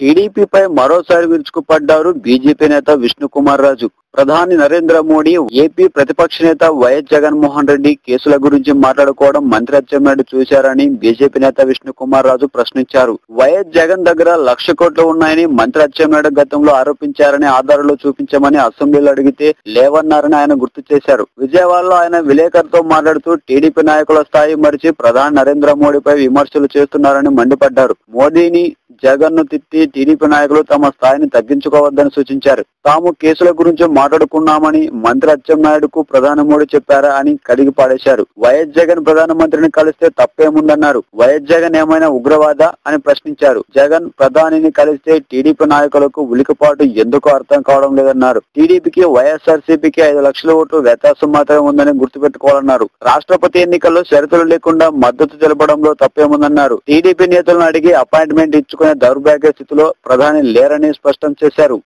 టీడీపీపై మరోసారి విరుచుకుపడ్డారు బీజేపీ నేత విష్ణుకుమార్ రాజు ప్రధాని నరేంద్ర మోడీ ఏపీ ప్రతిపక్ష నేత వైఎస్ జగన్మోహన్ రెడ్డి కేసుల గురించి మాట్లాడుకోవడం మంత్రి అచ్చెన్నాయుడు చూశారని బీజేపీ నేత విష్ణుకుమార్ రాజు ప్రశ్నించారు. వైఎస్ జగన్ దగ్గర లక్ష కోట్లు ఉన్నాయని మంత్రి అచ్చెన్నాయుడు గతంలో ఆరోపించారని ఆధారాలు చూపించమని అసెంబ్లీలో అడిగితే లేవన్నారని ఆయన గుర్తు చేశారు. విజయవాడలో ఆయన విలేకరులతో మాట్లాడుతూ టీడీపీ నాయకుల స్థాయి మరిచి ప్రధాని నరేంద్ర మోడీపై విమర్శలు చేస్తున్నారని మండిపడ్డారు. మోదీని జగన్ను తిట్టి టీడీపీ నాయకులు తమ స్థాయిని తగ్గించుకోవద్దని సూచించారు. తాము కేసుల గురించి మాట్లాడుకున్నామని మంత్రి అచ్చెన్నాయుడుకు ప్రధాని మోడీ చెప్పారా అని కడిగి పాడేశారు వైఎస్ జగన్ ప్రధానమంత్రిని కలిస్తే తప్పేముందన్నారు. వైఎస్ జగన్ ఏమైనా ఉగ్రవాద అని ప్రశ్నించారు. జగన్ ప్రధానిని కలిస్తే టీడీపీ నాయకులకు ఉలికిపాటు ఎందుకు అర్థం కావడం లేదన్నారు. టీడీపీకి వైఎస్ఆర్సీపీకి ఐదు లక్షల ఓట్లు వ్యత్యాసం మాత్రమే ఉందని గుర్తుపెట్టుకోవాలన్నారు. రాష్ట్రపతి ఎన్నికల్లో షరతులు లేకుండా మద్దతు తెలపడంలో తప్పేముందన్నారు. టీడీపీ నేతలను అడిగి అపాయింట్మెంట్ ఇచ్చుకు దౌర్భాగ్య స్థితిలో ప్రధాని లేరని స్పష్టం చేశారు.